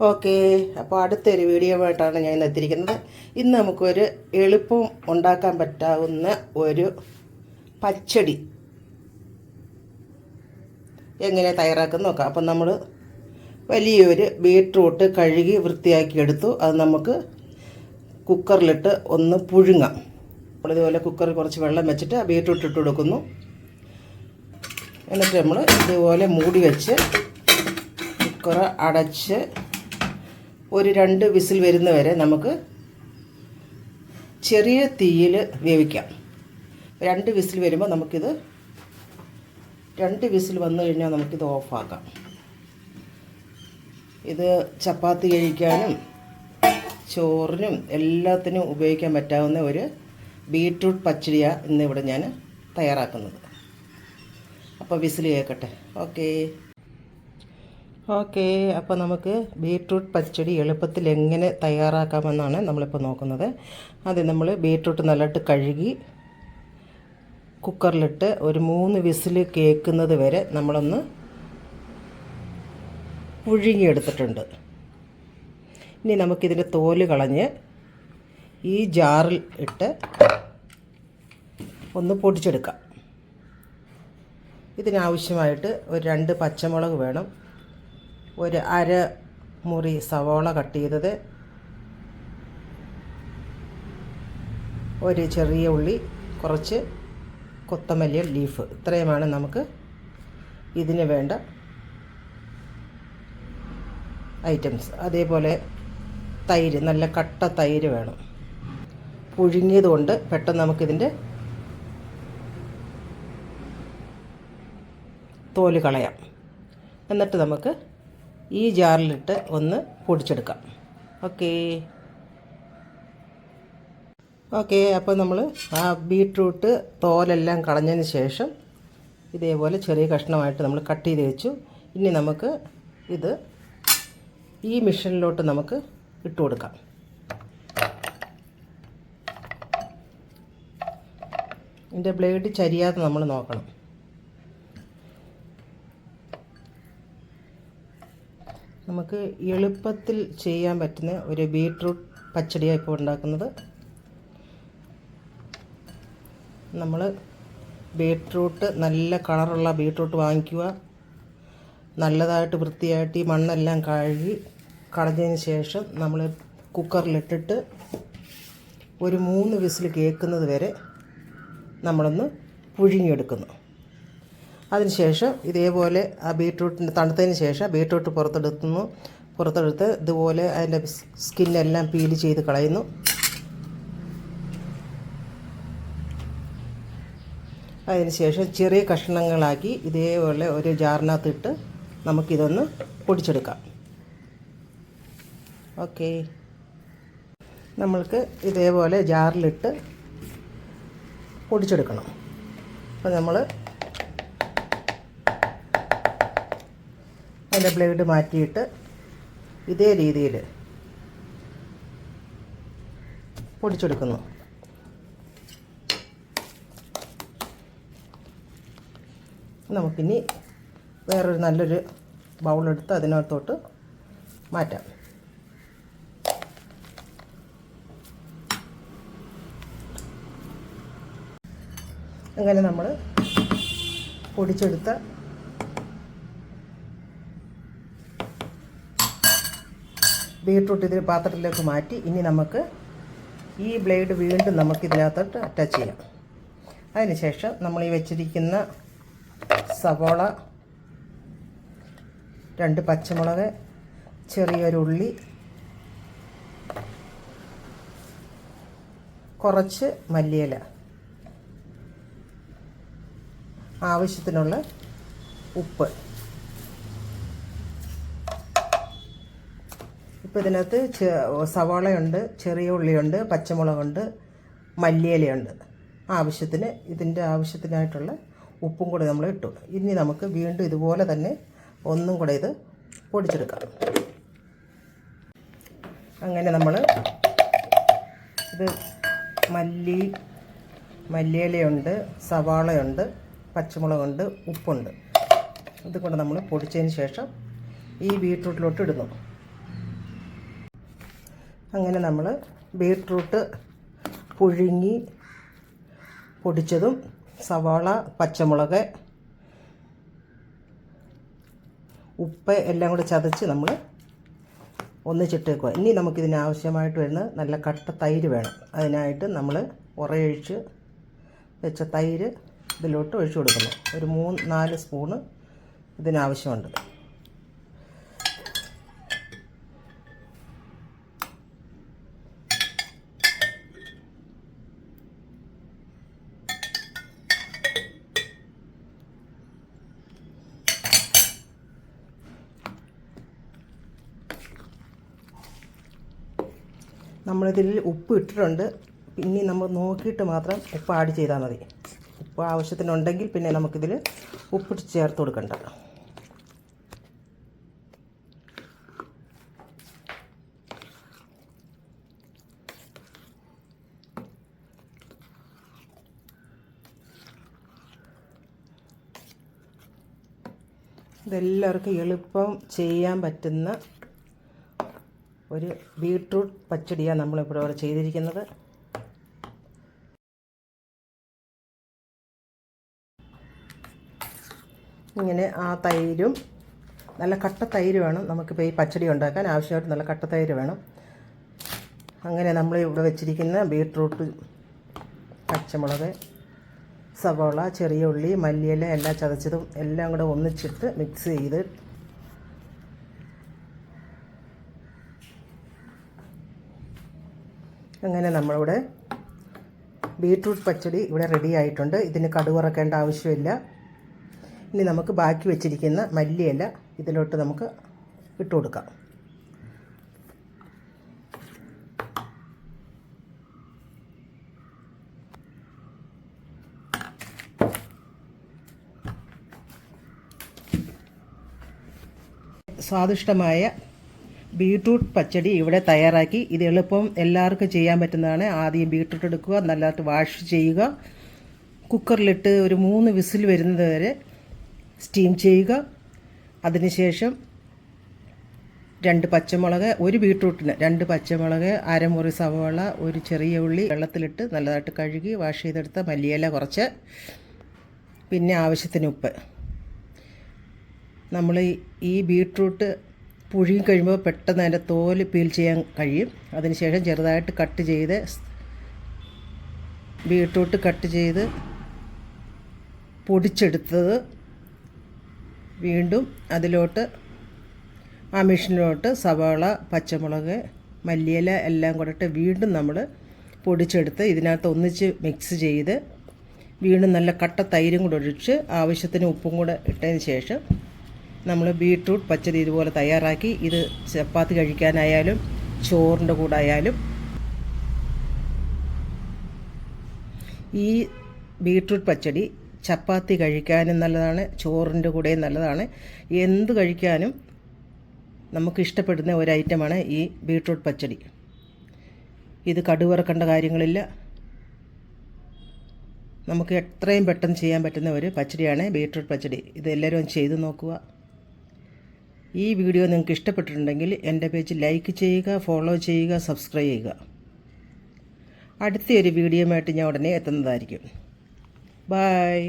Okay അപ്പോൾ അടുത്തൊരു video ആയിട്ടാണ് ഞാൻ ഇന്ന് എത്തിയിരിക്കുന്നത്. ഇന്ന് നമുക്കൊരു എളുപ്പം ഉണ്ടാക്കാൻ പറ്റാവുന്ന ഒരു പച്ചടി എങ്ങനെ തയ്യാറാക്കുന്ന നോക്കാം. അപ്പം നമ്മൾ വലിയൊരു ബീട്രൂട്ട് കഴുകി വൃത്തിയാക്കി എടുത്തു. അത് നമുക്ക് കുക്കറിലിട്ട് ഒന്ന് പുഴുങ്ങാം. നമ്മളിതുപോലെ കുക്കറിൽ കുറച്ച് വെള്ളം വെച്ചിട്ട് ആ ബീട്രൂട്ട് ഇട്ട് കൊടുക്കുന്നു. എന്നിട്ട് നമ്മൾ ഇതുപോലെ മൂടി വെച്ച് കുക്കർ അടച്ച് ഒരു രണ്ട് വിസിൽ വരുന്നവരെ നമുക്ക് ചെറിയ തീയിൽ വേവിക്കാം. രണ്ട് വിസിൽ വരുമ്പോൾ നമുക്കിത് രണ്ട് വിസിൽ വന്നു കഴിഞ്ഞാൽ നമുക്കിത് ഓഫാക്കാം. ഇത് ചപ്പാത്തി കഴിക്കാനും ചോറിനും എല്ലാത്തിനും ഉപയോഗിക്കാൻ പറ്റാവുന്ന ഒരു ബീട്രൂട്ട് പച്ചടിയാണ് ഇന്നിവിടെ ഞാൻ തയ്യാറാക്കുന്നത്. അപ്പോൾ വിസിൽ കേൾക്കട്ടെ. ഓക്കേ. ഓക്കെ അപ്പോൾ നമുക്ക് ബീട്രൂട്ട് പച്ചടി എളുപ്പത്തിൽ എങ്ങനെ തയ്യാറാക്കാമെന്നാണ് നമ്മളിപ്പോൾ നോക്കുന്നത്. അത് നമ്മൾ ബീട്രൂട്ട് നല്ലതായിട്ട് കഴുകി കുക്കറിലിട്ട് ഒരു മൂന്ന് വിസിൽ കേൾക്കുന്നത് വരെ നമ്മളൊന്ന് പുഴുങ്ങിയെടുത്തിട്ടുണ്ട്. ഇനി നമുക്കിതിന്റെ തോൽ കളഞ്ഞ് ഈ ജാറിൽ ഇട്ട് ഒന്ന് പൊടിച്ചെടുക്കാം. ഇതിനാവശ്യമായിട്ട് ഒരു രണ്ട് പച്ചമുളക് വേണം. ഒരു അര മുറി സവോള കട്ട് ചെയ്തത്. ഒരു ചെറിയ ഉള്ളി കുറച്ച് കൊത്തമല്ലി ലീഫ്. ഇത്രയുമാണ് നമുക്ക് ഇതിന് വേണ്ട ഐറ്റംസ്. അതേപോലെ തൈര് നല്ല കട്ട തൈര് വേണം. പുഴുങ്ങിയതുകൊണ്ട് പെട്ടെന്ന് നമുക്കിതിന്റെ തോൽ കളയാം. എന്നിട്ട് നമുക്ക് ഈ ജാറിലിട്ട് ഒന്ന് പൊടിച്ചെടുക്കാം. ഓക്കേ. ഓക്കെ അപ്പോൾ നമ്മൾ ആ ബീട്രൂട്ട് തോലെല്ലാം കളഞ്ഞതിന് ശേഷം ഇതേപോലെ ചെറിയ കഷ്ണമായിട്ട് നമ്മൾ കട്ട് ചെയ്ത് വെച്ചു. ഇനി നമുക്ക് ഇത് ഈ മിഷനിലോട്ട് നമുക്ക് ഇട്ട് കൊടുക്കാം. ഇതിന്റെ ബ്ലേഡ് ചരിയാതെ നമ്മൾ നോക്കണം. നമുക്ക് എളുപ്പത്തിൽ ചെയ്യാൻ പറ്റുന്ന ഒരു ബീട്രൂട്ട് പച്ചടിയാണ് ഇപ്പോൾ ഉണ്ടാക്കുന്നത്. നമ്മൾ ബീട്രൂട്ട് നല്ല കളറുള്ള ബീട്രൂട്ട് വാങ്ങിക്കുക. നല്ലതായിട്ട് വൃത്തിയായിട്ട് ഈ മണ്ണെല്ലാം കഴുകി കളഞ്ഞതിന് ശേഷം നമ്മൾ കുക്കറിലിട്ടിട്ട് ഒരു മൂന്ന് വിസിൽ കേൾക്കുന്നത് വരെ നമ്മളൊന്ന് പുഴുങ്ങിയെടുക്കുന്നു. അതിനുശേഷം ഇതേപോലെ ആ ബീട്രൂട്ടിന്റെ തണുത്തതിന് ശേഷം ബീട്രൂട്ട് പുറത്തെടുക്കുന്നു. പുറത്തെടുത്ത് ഇതുപോലെ അതിന്റെ സ്കിന്നെല്ലാം പീൽ ചെയ്ത് കളയുന്നു. അതിനുശേഷം ചെറിയ കഷ്ണങ്ങളാക്കി ഇതേപോലെ ഒരു ജാറിനകത്തിട്ട് നമുക്കിതൊന്ന് പൊടിച്ചെടുക്കാം. ഓക്കെ. നമ്മൾക്ക് ഇതേപോലെ ജാറിലിട്ട് പൊടിച്ചെടുക്കണം. അപ്പോൾ നമ്മൾ അതിന്റെ ബ്ലേഡ് മാറ്റിയിട്ട് ഇതേ രീതിയിൽ പൊടിച്ചെടുക്കുന്നു. നമുക്കിനി വേറൊരു നല്ലൊരു ബൗളെടുത്ത് അതിനകത്തോട്ട് മാറ്റാം. അങ്ങനെ നമ്മൾ പൊടിച്ചെടുത്ത ബീട്രൂട്ട് ഇതിൽ പാത്രത്തിലേക്ക് മാറ്റി ഇനി നമുക്ക് ഈ ബ്ലേഡ് വീണ്ടും നമുക്ക് ഇതിനകത്തോട്ട് അറ്റാച്ച് ചെയ്യാം അതിനുശേഷം നമ്മൾ ഈ വെച്ചിരിക്കുന്ന സവോള രണ്ട് പച്ചമുളക് ചെറിയൊരു ഉള്ളി കുറച്ച് മല്ലിയില ആവശ്യത്തിനുള്ള ഉപ്പ്. ഇപ്പോൾ ഇതിനകത്ത് സവാളയുണ്ട് ചെറിയ ഉള്ളിയുണ്ട് പച്ചമുളകുണ്ട് മല്ലിയിലയുണ്ട്. ആവശ്യത്തിന് ഇതിന്റെ ആവശ്യത്തിനായിട്ടുള്ള ഉപ്പും കൂടെ നമ്മൾ ഇട്ടു. ഇനി നമുക്ക് വീണ്ടും ഇതുപോലെ തന്നെ ഒന്നും കൂടെ ഇത് പൊടിച്ചെടുക്കാം. അങ്ങനെ നമ്മൾ ഇത് മല്ലി മല്ലിയിലയുണ്ട് സവാളയുണ്ട് പച്ചമുളകുണ്ട് ഉപ്പുണ്ട്. ഇതുകൊണ്ട് നമ്മൾ പൊടിച്ചതിന് ശേഷം ഈ ബീട്രൂട്ടിലോട്ട് ഇടുന്നു. അങ്ങനെ നമ്മൾ ബീട്രൂട്ട് പുഴുങ്ങി പൊടിച്ചതും സവാള പച്ചമുളക് ഉപ്പ് എല്ലാം കൂടി ചതച്ച് നമ്മൾ ഒന്നിച്ചിട്ടേക്കുക ഇനി നമുക്കിതിന് ആവശ്യമായിട്ട് വരുന്ന നല്ല കട്ട തൈര് വേണം. അതിനായിട്ട് നമ്മൾ ഉറയൊഴിച്ച് വെച്ച തൈര് ഇതിലോട്ട് ഒഴിച്ചു കൊടുക്കണം. ഒരു മൂന്ന് നാല് സ്പൂണ് ഇതിനാവശ്യമുണ്ട്. നമ്മളിതിൽ ഉപ്പ് ഇട്ടിട്ടുണ്ട്. പിന്നെ നമ്മൾ നോക്കിയിട്ട് മാത്രം ഉപ്പ് ആഡ് ചെയ്താൽ മതി. ഉപ്പ് ആവശ്യത്തിനുണ്ടെങ്കിൽ പിന്നെ നമുക്കിതിൽ ഉപ്പിട്ട് ചേർത്ത് കൊടുക്കണ്ട. ഇതെല്ലാവർക്കും എളുപ്പം ചെയ്യാൻ പറ്റുന്ന ഒരു ബീട്രൂട്ട് പച്ചടിയാണ് നമ്മളിപ്പോൾ ഇവിടെ ചെയ്തിരിക്കുന്നത്. ഇങ്ങനെ ആ തൈരും നല്ല കട്ട തൈര് വേണം. നമുക്കിപ്പോൾ ഈ പച്ചടി ഉണ്ടാക്കാൻ ആവശ്യമായിട്ട് നല്ല കട്ട തൈര് വേണം. അങ്ങനെ നമ്മൾ ഇവിടെ വെച്ചിരിക്കുന്ന ബീട്രൂട്ട് പച്ചമുളക് സവോള ചെറിയ ഉള്ളി മല്ലിയില എല്ലാം ചതച്ചതും എല്ലാം കൂടെ ഒന്നിച്ചിട്ട് മിക്സ് ചെയ്ത് അങ്ങനെ നമ്മളിവിടെ ബീട്രൂട്ട് പച്ചടി ഇവിടെ റെഡി ആയിട്ടുണ്ട്. ഇതിന് കടുവറക്കേണ്ട ആവശ്യമില്ല. ഇനി നമുക്ക് ബാക്കി വെച്ചിരിക്കുന്ന മല്ലിയല്ല ഇതിലോട്ട് നമുക്ക് ഇട്ട് കൊടുക്കാം. സ്വാദിഷ്ടമായ ബീട്രൂട്ട് പച്ചടി ഇവിടെ തയ്യാറാക്കി. ഇത് എളുപ്പം എല്ലാവർക്കും ചെയ്യാൻ പറ്റുന്നതാണ്. ആദ്യം ബീട്രൂട്ട് എടുക്കുക നല്ലതായിട്ട് വാഷ് ചെയ്യുക. കുക്കറിലിട്ട് ഒരു മൂന്ന് വിസിൽ വരുന്നത് വരെ സ്റ്റീം ചെയ്യുക. അതിനുശേഷം രണ്ട് പച്ചമുളക് ഒരു ബീട്രൂട്ടിന് രണ്ട് പച്ചമുളക് അരമുറി സവാള ഒരു ചെറിയ ഉള്ളി വെള്ളത്തിലിട്ട് നല്ലതായിട്ട് കഴുകി വാഷ് ചെയ്തെടുത്ത മല്ലിയില കുറച്ച് പിന്നെ ആവശ്യത്തിന് ഉപ്പ്. നമ്മൾ ഈ ബീട്രൂട്ട് പുഴുങ്ങി കഴിയുമ്പോൾ പെട്ടെന്ന് അതിന്റെ തോൽ പീൽ ചെയ്യാൻ കഴിയും. അതിനുശേഷം ചെറുതായിട്ട് കട്ട് ചെയ്ത് ബീട്രൂട്ട് കട്ട് ചെയ്ത് പൊടിച്ചെടുത്തത് വീണ്ടും അതിലോട്ട് ആ മെഷീനിലോട്ട് സവാള പച്ചമുളക് മല്ലിയില എല്ലാം കൂടെ വീണ്ടും നമ്മൾ പൊടിച്ചെടുത്ത് ഇതിനകത്ത് ഒന്നിച്ച് മിക്സ് ചെയ്ത് വീണ്ടും നല്ല കട്ട തൈരും കൂടെ ഒഴിച്ച് ആവശ്യത്തിന് ഉപ്പും കൂടെ ഇട്ടതിന് ശേഷം നമ്മൾ ബീട്രൂട്ട് പച്ചടി ഇതുപോലെ തയ്യാറാക്കി ഇത് ചപ്പാത്തി കഴിക്കാനായാലും ചോറിന്റെ കൂടെ ആയാലും ഈ ബീട്രൂട്ട് പച്ചടി ചപ്പാത്തി കഴിക്കാനും നല്ലതാണ് ചോറിന്റെ കൂടെ നല്ലതാണ്. എന്ത് കഴിക്കാനും നമുക്ക് ഇഷ്ടപ്പെടുന്ന ഒരു ഐറ്റമാണ് ഈ ബീട്രൂട്ട് പച്ചടി. ഇത് കടുവറക്കേണ്ട കാര്യങ്ങളില്ല. നമുക്ക് എത്രയും പെട്ടെന്ന് ചെയ്യാൻ പറ്റുന്ന ഒരു പച്ചടിയാണ് ബീട്രൂട്ട് പച്ചടി. ഇത് എല്ലാവരും ചെയ്ത് നോക്കുക. ഈ വീഡിയോ നിങ്ങൾക്ക് ഇഷ്ടപ്പെട്ടിട്ടുണ്ടെങ്കിൽ എന്റെ പേജ് ലൈക്ക് ചെയ്യുക ഫോളോ ചെയ്യുക സബ്സ്ക്രൈബ് ചെയ്യുക. അടുത്തൊരു വീഡിയോയുമായിട്ട് ഞാൻ ഉടനെ എത്തുന്നതായിരിക്കും. ബായ്